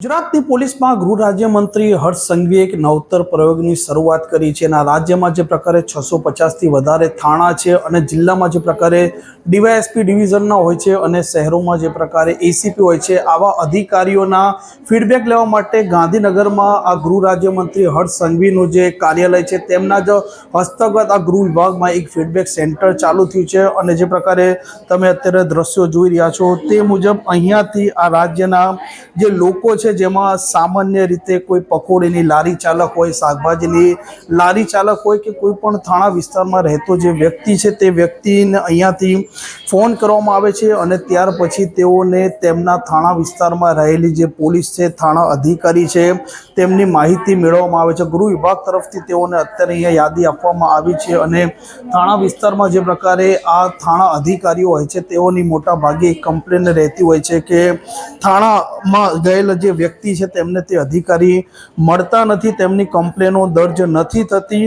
ગુજરાતની પોલીસમાં ગૃહ રાજ્યમંત્રી હર્ષ સંઘવીએ એક નવતર પ્રયોગની શરૂઆત કરી છે. અને રાજ્યમાં જે પ્રકારે છસો પચાસથી વધારે થાણા છે અને જિલ્લામાં જે પ્રકારે ડીવાયએસપી ડિવિઝનના હોય છે અને શહેરોમાં જે પ્રકારે એસીપી હોય છે, આવા અધિકારીઓના ફીડબેક લેવા માટે ગાંધીનગરમાં આ ગૃહ રાજ્યમંત્રી હર્ષ સંઘવીનું જે કાર્યાલય છે, તેમના જ હસ્તગત આ ગૃહ વિભાગમાં એક ફીડબેક સેન્ટર ચાલુ થયું છે અને જે પ્રકારે તમે અત્યારે દ્રશ્યો જોઈ રહ્યા છો તે મુજબ અહીંયાથી આ રાજ્યના જે લોકો છે જેમાં સામાન્ય રીતે કોઈ પકોડીની લારી ચાલક હોય, શાકભાજીની લારી ચાલક હોય કે કોઈ પણ થાણા વિસ્તારમાં રહેતો જે વ્યક્તિ છે, તે વ્યક્તિને અહીંયાથી ફોન કરવામાં આવે છે અને ત્યાર પછી તેઓને તેમના થાણા વિસ્તારમાં રહેલી જે પોલીસ છે, થાણા અધિકારી છે, તેમની માહિતી મેળવવામાં આવે છે. ગૃહ વિભાગ તરફથી તેઓને અત્યારે અહીંયા યાદી આપવામાં આવી છે અને થાણા વિસ્તારમાં જે પ્રકારે આ થાણા અધિકારીઓ હોય છે, તેઓની મોટા ભાગે કમ્પ્લેન રહેતી હોય છે કે થાણામાં ગયેલા જે વ્યક્તિ છે, તેમને તે અધિકારી મળતા નથી, તેમની કમ્પ્લેનો દર્જ નથી થતી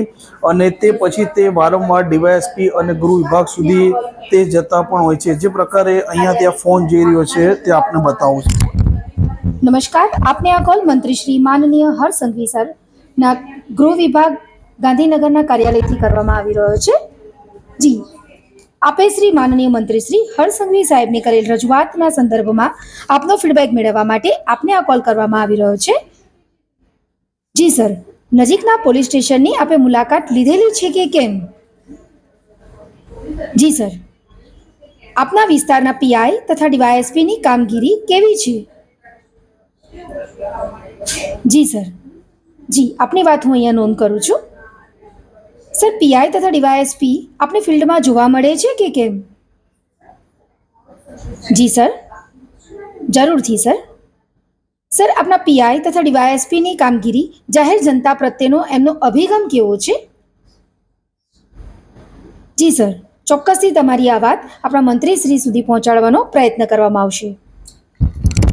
અને તે પછી તે વારંવાર ડીવાયએસપી અને ગૃહ વિભાગ સુધી તે જતા પણ હોય છે. જે પ્રકારે અહીંયા ત્યાં ફોન જઈ રહ્યો છે, તે આપને બતાવું છું. નમસ્કાર, આપને આ કોલ મંત્રી શ્રી માનનીય હરસંઘવી સંઘવી સર ના ગૃહ વિભાગ ગાંધીનગરના કાર્યાલયથી કરવામાં આવી રહ્યો છે. જી. આપે શ્રી માનનીય મંત્રી શ્રી હરસંઘવી સાહેબની કરેલ રજૂઆતના સંદર્ભમાં આપનો ફીડબેક મેળવવા માટે આપને આ કોલ કરવામાં આવી રહ્યો છે. જી સર, નજીકના પોલીસ સ્ટેશનની આપે મુલાકાત લીધેલી છે કે કેમ? જી સર, આપના વિસ્તારના પીઆઈ તથા ડીવાયએસપીની કામગીરી કેવી છે? જી સર, જી, આપની વાત હું અહીંયા નોંધ કરું છું. સર પીઆઈ તથા ડીવાયએસપી આપની ફિલ્ડમાં જોવા મળે છે કે કેમ? જી, સર. જરૂરથી, સર. સર આપણા પીઆઈ તથા ડીવાયએસપીની કામગીરી જાહેર જનતા પ્રત્યેનો એમનો અભિગમ કેવો છે? જી, સર. ચોક્કસથી તમારી આ વાત આપણા મંત્રીશ્રી સુધી પહોંચાડવાનો પ્રયત્ન કરવામાં આવશે.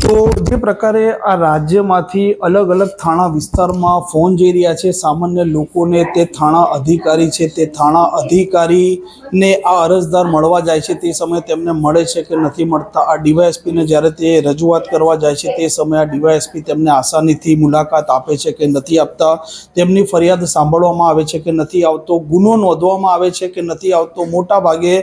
તો જે પ્રકારે આ રાજ્યમાંથી અલગ અલગ થાણા વિસ્તારમાં ફોન જઈ રહ્યા છે, સામાન્ય લોકોને તે થાણા અધિકારી છે, તે થાણા અધિકારીને આ અરજદાર મળવા જાય છે, તે સમયે તેમને મળે છે કે નથી મળતા? આ ડીવાયએસપીને જ્યારે તે રજૂઆત કરવા જાય છે, તે સમયે આ ડીવાયએસપી તેમને આસાનીથી મુલાકાત આપે છે કે નથી આપતા? તેમની ફરિયાદ સાંભળવામાં આવે છે કે નથી આવતો? ગુનો નોંધવામાં આવે છે કે નથી આવતો? મોટા ભાગે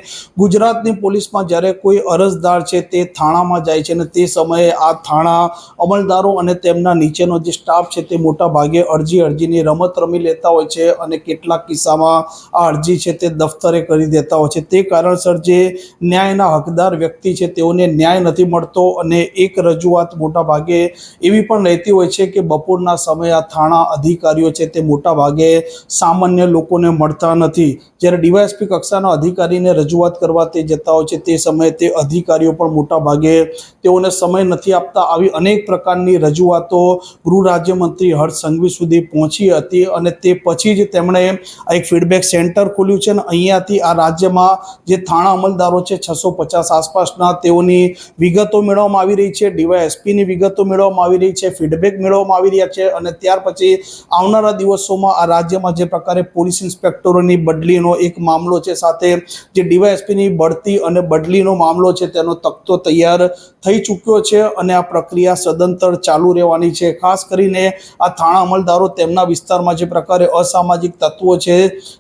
ગુજરાતની પોલીસમાં જ્યારે કોઈ અરજદાર છે, તે થાણામાં જાય છે અને તે સમયે આ થાણા અમલદારો અને તેમના નીચેનો જે સ્ટાફ છે તે મોટા ભાગે અરજી અરજીની રમત રમી લેતા હોય છે અને કેટલાક કિસ્સામાં આ અરજી છે તે દફતરે કરી દેતા હોય છે. તે કારણસર જે ન્યાયના હકદાર વ્યક્તિ છે તેઓને ન્યાય નથી મળતો અને એક રજૂઆત મોટા ભાગે એવી પણ રહેતી હોય છે કે બપોરના સમયે આ થાણા અધિકારીઓ છે તે મોટા ભાગે સામાન્ય લોકોને મળતા નથી. જ્યારે ડીવાયએસપી કક્ષાના અધિકારીને રજૂઆત કરવા તે જતા હોય છે તે સમયે તે અધિકારીઓ પણ મોટા ભાગે તેઓને સમય નથી આપતા આવી અનેક પ્રકારની રજૂઆતો ગૃહ રાજ્યમંત્રી હર્ષ સંઘવી સુધી પહોંચી હતી અને તે પછી જ તેમણે એક ફીડબેક સેન્ટર ખોલ્યું છે અને અહીંયાથી આ રાજ્યમાં જે થાણા અમલદારો છે છસો પચાસ આસપાસના તેઓની વિગતો મેળવવામાં આવી રહી છે, ડીવાયએસપીની વિગતો મેળવવામાં આવી રહી છે, ફીડબેક મેળવવામાં આવી રહ્યા છે અને ત્યાર પછી આવનારા દિવસોમાં આ રાજ્યમાં જે પ્રકારે પોલીસ ઇન્સ્પેક્ટરોની બદલીનો એક મામલો છે, સાથે જે ડીવાયએસપીની બઢતી અને બદલીનો મામલો છે તેનો તખતો તૈયાર થઈ ચૂક્યો છે અને આ પ્રક્રિયા સદંતર ચાલુ રહેવાની છે. ખાસ કરીને આ થાણા અમલદારો તેમના વિસ્તારમાં જે પ્રકારે અસામાજિક તત્વો છે,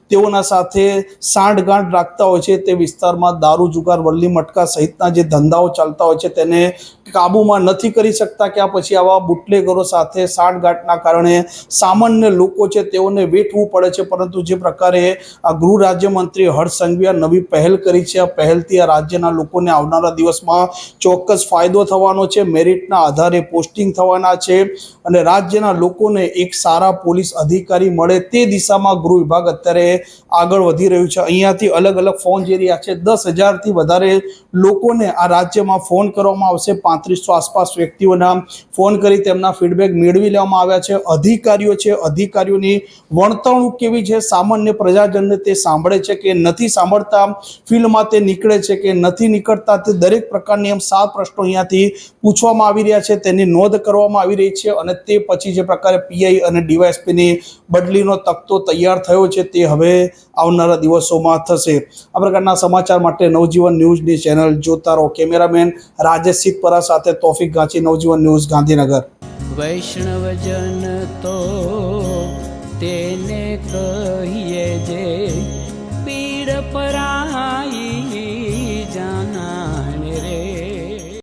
તેઓના સાથે સાંઠગાંઠ રાખતા હોય છે. તે વિસ્તારમાં દારૂ, જુગાર, વલ્લી, મટકા સહિતના જે ધંધાઓ ચાલતા હોય છે, તેને કાબૂમાં નથી કરી શકતા કે આ પછી આવા બુટલેગરો સાથે સાંઠગાંઠના કારણે સામાન્ય લોકો છે તેઓને વેઠવું પડે છે. પરંતુ જે પ્રકારે આ ગૃહ રાજ્યમંત્રી હર્ષ સંઘવીએ નવી પહેલ કરી છે, આ પહેલથી આ રાજ્યના લોકોને આવનારા દિવસમાં ચોક્કસ ફાયદો થવાનો છે. મેરિટના આધારે પોસ્ટિંગ થવાના છે અને રાજ્યના લોકોને એક સારા પોલીસ અધિકારી મળે તે દિશામાં ગૃહ વિભાગ અત્યારે આગળ વધી રહ્યું છે. અહીંયાથી અલગ અલગ ફોન જે રહ્યા છે, દસ હજારથી વધારે લોકોને આ રાજ્યમાં ફોન કરવામાં આવશે. પાંત્રીસો આસપાસ વ્યક્તિઓના ફોન કરી તેમના ફીડબેક મેળવી લેવામાં આવ્યા છે. અધિકારીઓ છે, અધિકારીઓની વર્તણૂક કેવી છે? સામાન્ય પ્રજાજનને તે સાંભળે છે કે નથી સાંભળતા? ફિલ્ડમાં તે નીકળે છે કે નથી નીકળતા? તે દરેક પ્રકારની એમ સાત પ્રશ્નો અહીંયાથી પૂછવામાં આવી રહ્યા છે, તેની નોંધ કરવામાં આવી રહી છે અને તે પછી જે પ્રકારે પીઆઈ અને ડીવાયએસપીની બદલીનો તખતો તૈયાર થયો છે, તે હવે આવનારા દિવસોમાં થશે. આ પ્રકારના સમાચાર માટે નવજીવન ન્યૂઝની ચેનલ જોતા રહો કેમેરામેન રાજેશ પરા સાથે તોફિક ગાંચી, નવજીવન ન્યૂઝ ગાંધીનગર. વૈષ્ણવજન તો તેને કર